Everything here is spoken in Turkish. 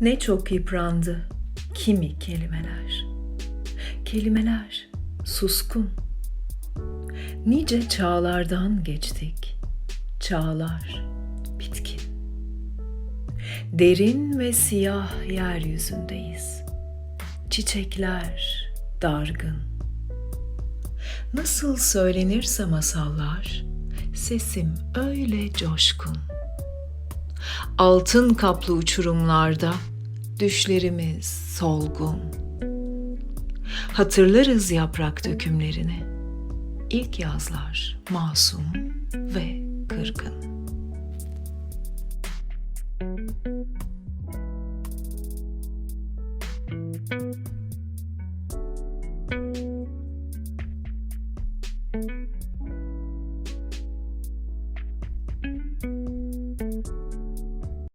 Ne çok yıprandı kimi kelimeler. Kelimeler suskun. Nice çağlardan geçtik. Çağlar bitkin. Derin ve siyah yeryüzündeyiz. Çiçekler dargın. Nasıl söylenirse masallar, sesim öyle coşkun altın kaplı uçurumlarda düşlerimiz solgun. Hatırlarız yaprak dökümlerini. İlk yazlar masum ve kırgın.